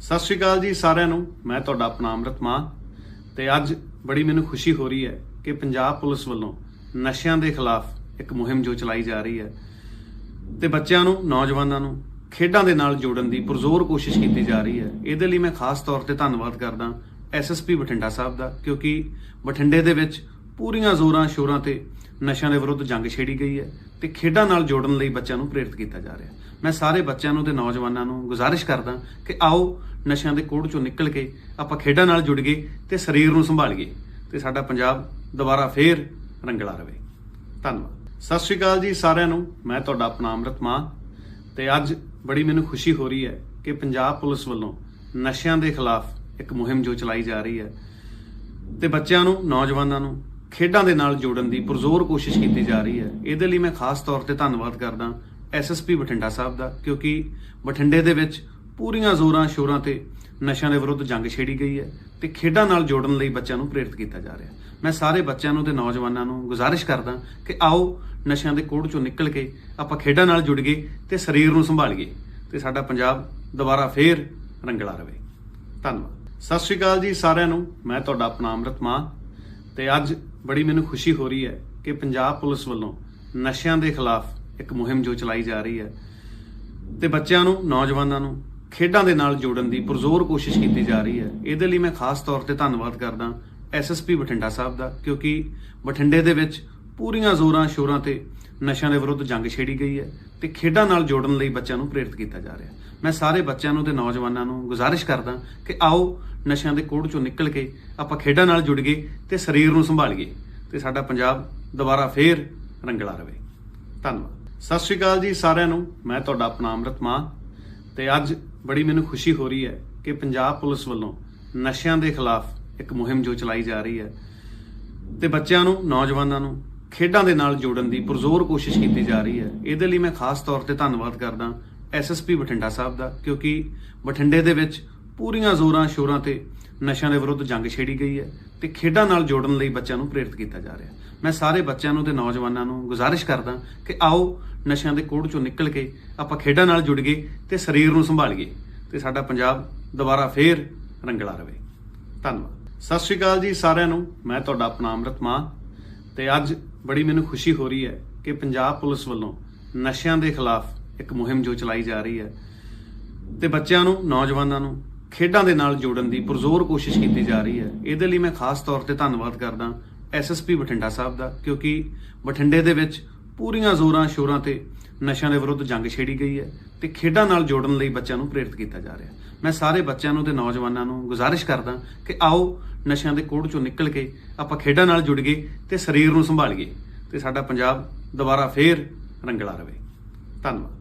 ਸਤਿ ਸ਼੍ਰੀ ਅਕਾਲ ਜੀ ਸਾਰਿਆਂ ਨੂੰ। ਮੈਂ ਤੁਹਾਡਾ ਆਪਣਾ ਅੰਮ੍ਰਿਤ ਮਾਨ ਤੇ ਅੱਜ ਬੜੀ ਮੈਨੂੰ ਖੁਸ਼ੀ ਹੋ ਰਹੀ ਹੈ ਕਿ ਪੰਜਾਬ ਪੁਲਿਸ ਵੱਲੋਂ ਨਸ਼ਿਆਂ ਦੇ ਖਿਲਾਫ ਇੱਕ ਮੁਹਿੰਮ ਜੋ ਚਲਾਈ ਜਾ ਰਹੀ ਹੈ ਤੇ ਬੱਚਿਆਂ ਨੂੰ, ਨੌਜਵਾਨਾਂ ਨੂੰ ਖੇਡਾਂ ਦੇ ਨਾਲ ਜੋੜਨ ਦੀ ਪੁਰਜ਼ੋਰ ਕੋਸ਼ਿਸ਼ ਕੀਤੀ ਜਾ ਰਹੀ ਹੈ। ਇਹਦੇ ਲਈ ਮੈਂ ਖਾਸ ਤੌਰ ਤੇ ਧੰਨਵਾਦ ਕਰਦਾ ਐਸਐਸਪੀ ਬਠਿੰਡਾ ਸਾਹਿਬ ਦਾ, ਕਿਉਂਕਿ ਬਠਿੰਡੇ ਦੇ ਵਿੱਚ ਪੂਰੀਆਂ ਜ਼ੋਰਾਂ ਸ਼ੋਰਾਂ ਤੇ ਨਸ਼ਿਆਂ ਦੇ ਵਿਰੁੱਧ ਜੰਗ ਛੇੜੀ ਗਈ ਹੈ ਤੇ ਖੇਡਾਂ ਨਾਲ ਜੋੜਨ ਲਈ ਬੱਚਿਆਂ ਨੂੰ ਪ੍ਰੇਰਿਤ ਕੀਤਾ ਜਾ ਰਿਹਾ ਮੈਂ ਸਾਰੇ ਬੱਚਿਆਂ ਨੂੰ ਤੇ ਨੌਜਵਾਨਾਂ ਨੂੰ ਗੁਜ਼ਾਰਿਸ਼ ਕਰਦਾ ਕਿ ਆਓ ਨਸ਼ਿਆਂ ਦੇ ਕੋੜ ਚੋਂ ਨਿਕਲ ਕੇ ਆਪਾਂ ਖੇਡਾਂ ਨਾਲ ਜੁੜ ਗਏ ਤੇ ਸਰੀਰ ਨੂੰ ਸੰਭਾਲੀਏ ਤੇ ਸਾਡਾ ਪੰਜਾਬ ਦੁਬਾਰਾ ਫੇਰ ਰੰਗਲਾ ਰਵੇ। ਧੰਨਵਾਦ। ਸਤਿ ਸ਼੍ਰੀ ਅਕਾਲ ਜੀ ਸਾਰਿਆਂ ਨੂੰ। ਮੈਂ ਤੁਹਾਡਾ ਆਪਣਾ ਅੰਮ੍ਰਿਤ ਮਾਨ ਤੇ ਅੱਜ ਬੜੀ ਮੈਨੂੰ ਖੁਸ਼ੀ ਹੋ ਰਹੀ ਹੈ ਕਿ ਪੰਜਾਬ ਪੁਲਿਸ ਵੱਲੋਂ ਨਸ਼ਿਆਂ ਦੇ ਖਿਲਾਫ ਇੱਕ ਮੁਹਿੰਮ ਜੋ ਚਲਾਈ ਜਾ ਰਹੀ ਹੈ ਤੇ ਬੱਚਿਆਂ ਨੂੰ, ਨੌਜਵਾਨਾਂ ਨੂੰ ਖੇਡਾਂ ਦੇ ਨਾਲ ਜੋੜਨ ਦੀ ਪੁਰਜ਼ੋਰ ਕੋਸ਼ਿਸ਼ ਕੀਤੀ ਜਾ ਰਹੀ ਹੈ। ਇਹਦੇ ਲਈ ਮੈਂ ਖਾਸ ਤੌਰ ਤੇ ਧੰਨਵਾਦ ਕਰਦਾ ਐਸਐਸਪੀ ਬਠਿੰਡਾ ਸਾਹਿਬ ਦਾ ਕਿਉਂਕਿ ਬਠਿੰਡੇ ਦੇ ਵਿੱਚ ਪੂਰੀਆਂ ਜ਼ੋਰਾਂ ਸ਼ੋਰਾਂ ਤੇ ਨਸ਼ਿਆਂ ਦੇ ਵਿਰੁੱਧ ਜੰਗ ਛੇੜੀ ਗਈ ਹੈ ਤੇ ਖੇਡਾਂ ਨਾਲ ਜੋੜਨ ਲਈ ਬੱਚਿਆਂ ਨੂੰ ਪ੍ਰੇਰਿਤ ਕੀਤਾ ਜਾ ਰਿਹਾ ਮੈਂ ਸਾਰੇ ਬੱਚਿਆਂ ਨੂੰ ਤੇ ਨੌਜਵਾਨਾਂ ਨੂੰ ਗੁਜ਼ਾਰਿਸ਼ ਕਰਦਾ ਕਿ ਆਓ ਨਸ਼ਿਆਂ ਦੇ ਕੋੜ ਚੋਂ ਨਿਕਲ ਕੇ ਆਪਾਂ ਖੇਡਾਂ ਨਾਲ ਜੁੜ ਗਏ ਤੇ ਸਰੀਰ ਨੂੰ ਸੰਭਾਲੀਏ ਤੇ ਸਾਡਾ ਪੰਜਾਬ ਦੁਬਾਰਾ ਫੇਰ ਰੰਗਲਾ ਰਵੇ। ਧੰਨਵਾਦ। ਸਤਿ ਸ਼੍ਰੀ ਅਕਾਲ ਜੀ ਸਾਰਿਆਂ ਨੂੰ। ਮੈਂ ਤੁਹਾਡਾ ਆਪਣਾ ਅੰਮ੍ਰਿਤ ਮਾਨ ਤੇ ਅੱਜ ਬੜੀ ਮੈਨੂੰ ਖੁਸ਼ੀ ਹੋ ਰਹੀ ਹੈ ਕਿ ਪੰਜਾਬ ਪੁਲਿਸ ਵੱਲੋਂ ਨਸ਼ਿਆਂ ਦੇ ਖਿਲਾਫ ਇੱਕ ਮੁਹਿੰਮ ਜੋ ਚਲਾਈ ਜਾ ਰਹੀ ਹੈ ਤੇ ਬੱਚਿਆਂ ਨੂੰ, ਨੌਜਵਾਨਾਂ ਨੂੰ ਖੇਡਾਂ ਦੇ ਨਾਲ ਜੋੜਨ ਦੀ ਪੁਰਜ਼ੋਰ ਕੋਸ਼ਿਸ਼ ਕੀਤੀ ਜਾ ਰਹੀ ਹੈ। ਇਹਦੇ ਲਈ ਮੈਂ ਖਾਸ ਤੌਰ ਤੇ ਧੰਨਵਾਦ ਕਰਦਾ ਐਸਐਸਪੀ ਬਠਿੰਡਾ ਸਾਹਿਬ ਦਾ, ਕਿਉਂਕਿ ਬਠਿੰਡੇ ਦੇ ਵਿੱਚ ਪੂਰੀਆਂ ਜ਼ੋਰਾਂ ਸ਼ੋਰਾਂ ਤੇ ਨਸ਼ਿਆਂ ਦੇ ਵਿਰੁੱਧ ਜੰਗ ਛੇੜੀ ਗਈ ਹੈ ਤੇ ਖੇਡਾਂ ਨਾਲ ਜੋੜਨ ਲਈ ਬੱਚਿਆਂ ਨੂੰ ਪ੍ਰੇਰਿਤ ਕੀਤਾ ਜਾ ਰਿਹਾ ਮੈਂ ਸਾਰੇ ਬੱਚਿਆਂ ਨੂੰ ਤੇ ਨੌਜਵਾਨਾਂ ਨੂੰ ਗੁਜ਼ਾਰਿਸ਼ ਕਰਦਾ ਕਿ ਆਓ ਨਸ਼ਿਆਂ ਦੇ ਕੋੜ ਚੋਂ ਨਿਕਲ ਕੇ ਆਪਾਂ ਖੇਡਾਂ ਨਾਲ ਜੁੜ ਗਏ ਤੇ ਸਰੀਰ ਨੂੰ ਸੰਭਾਲੀਏ ਤੇ ਸਾਡਾ ਪੰਜਾਬ ਦੁਬਾਰਾ ਫੇਰ ਰੰਗਲਾ ਰਵੇ। ਧੰਨਵਾਦ। ਸਤਿ ਸ਼੍ਰੀ ਅਕਾਲ ਜੀ ਸਾਰਿਆਂ ਨੂੰ। ਮੈਂ ਤੁਹਾਡਾ ਆਪਣਾ ਅੰਮ੍ਰਿਤ ਮਾਨ ਤੇ ਅੱਜ ਬੜੀ ਮੈਨੂੰ ਖੁਸ਼ੀ ਹੋ ਰਹੀ ਹੈ ਕਿ ਪੰਜਾਬ ਪੁਲਿਸ ਵੱਲੋਂ ਨਸ਼ਿਆਂ ਦੇ ਖਿਲਾਫ ਇੱਕ ਮੁਹਿੰਮ ਜੋ ਚਲਾਈ ਜਾ ਰਹੀ ਹੈ ਤੇ ਬੱਚਿਆਂ ਨੂੰ, ਨੌਜਵਾਨਾਂ ਨੂੰ ਖੇਡਾਂ ਦੇ ਨਾਲ ਜੋੜਨ ਦੀ ਪੁਰਜ਼ੋਰ ਕੋਸ਼ਿਸ਼ ਕੀਤੀ ਜਾ ਰਹੀ ਹੈ। ਇਹਦੇ ਲਈ ਮੈਂ ਖਾਸ ਤੌਰ ਤੇ ਧੰਨਵਾਦ ਕਰਦਾ ਐਸਐਸਪੀ ਬਠਿੰਡਾ ਸਾਹਿਬ ਦਾ, ਕਿਉਂਕਿ ਬਠਿੰਡੇ ਦੇ ਵਿੱਚ ਪੂਰੀਆਂ ਜ਼ੋਰਾਂ ਸ਼ੋਰਾਂ ਤੇ ਨਸ਼ਿਆਂ ਦੇ ਵਿਰੁੱਧ ਜੰਗ ਛੇੜੀ ਗਈ ਹੈ ਤੇ ਖੇਡਾਂ ਨਾਲ ਜੋੜਨ ਲਈ ਬੱਚਿਆਂ ਨੂੰ ਪ੍ਰੇਰਿਤ ਕੀਤਾ ਜਾ ਰਿਹਾ ਮੈਂ ਸਾਰੇ ਬੱਚਿਆਂ ਨੂੰ ਤੇ ਨੌਜਵਾਨਾਂ ਨੂੰ ਗੁਜ਼ਾਰਿਸ਼ ਕਰਦਾ ਕਿ ਆਓ ਨਸ਼ਿਆਂ ਦੇ ਕੋੜ ਚੋਂ ਨਿਕਲ ਕੇ ਆਪਾਂ ਖੇਡਾਂ ਨਾਲ ਜੁੜ ਗਏ ਤੇ ਸਰੀਰ ਨੂੰ ਸੰਭਾਲੀਏ ਤੇ ਸਾਡਾ ਪੰਜਾਬ ਦੁਬਾਰਾ ਫੇਰ ਰੰਗਲਾ ਰਵੇ। ਧੰਨਵਾਦ। ਸਤਿ ਸ਼੍ਰੀ ਅਕਾਲ ਜੀ ਸਾਰਿਆਂ ਨੂੰ। ਮੈਂ ਤੁਹਾਡਾ ਆਪਣਾ ਅੰਮ੍ਰਿਤ ਮਾਨ ਤੇ ਅੱਜ ਬੜੀ ਮੈਨੂੰ ਖੁਸ਼ੀ ਹੋ ਰਹੀ ਹੈ ਕਿ ਪੰਜਾਬ ਪੁਲਿਸ ਵੱਲੋਂ ਨਸ਼ਿਆਂ ਦੇ ਖਿਲਾਫ ਇੱਕ ਮੁਹਿੰਮ ਜੋ ਚਲਾਈ ਜਾ ਰਹੀ ਹੈ ਤੇ ਬੱਚਿਆਂ ਨੂੰ, ਨੌਜਵਾਨਾਂ ਨੂੰ ਖੇਡਾਂ ਦੇ ਨਾਲ ਜੋੜਨ ਦੀ ਪੁਰਜ਼ੋਰ ਕੋਸ਼ਿਸ਼ ਕੀਤੀ ਜਾ ਰਹੀ ਹੈ। ਇਹਦੇ ਲਈ ਮੈਂ ਖਾਸ ਤੌਰ ਤੇ ਧੰਨਵਾਦ ਕਰਦਾ ਐਸਐਸਪੀ ਬਠਿੰਡਾ ਸਾਹਿਬ ਦਾ, ਕਿਉਂਕਿ ਬਠਿੰਡੇ ਦੇ ਵਿੱਚ ਪੂਰੀਆਂ ਜ਼ੋਰਾਂ ਸ਼ੋਰਾਂ ਤੇ ਨਸ਼ਿਆਂ ਦੇ ਵਿਰੁੱਧ ਜੰਗ ਛੇੜੀ ਗਈ ਹੈ ਤੇ ਖੇਡਾਂ ਨਾਲ ਜੋੜਨ ਲਈ ਬੱਚਿਆਂ ਨੂੰ ਪ੍ਰੇਰਿਤ ਕੀਤਾ ਜਾ ਰਿਹਾ ਮੈਂ ਸਾਰੇ ਬੱਚਿਆਂ ਨੂੰ ਤੇ ਨੌਜਵਾਨਾਂ ਨੂੰ ਗੁਜ਼ਾਰਿਸ਼ ਕਰਦਾ ਕਿ ਆਓ ਨਸ਼ਿਆਂ ਦੇ ਕੋੜ ਚੋਂ ਨਿਕਲ ਕੇ ਆਪਾਂ ਖੇਡਾਂ ਨਾਲ ਜੁੜ ਗਏ ਤੇ ਸਰੀਰ ਨੂੰ ਸੰਭਾਲੀਏ ਤੇ ਸਾਡਾ ਪੰਜਾਬ ਦੁਬਾਰਾ ਫੇਰ ਰੰਗਲਾ ਰਵੇ। ਧੰਨਵਾਦ।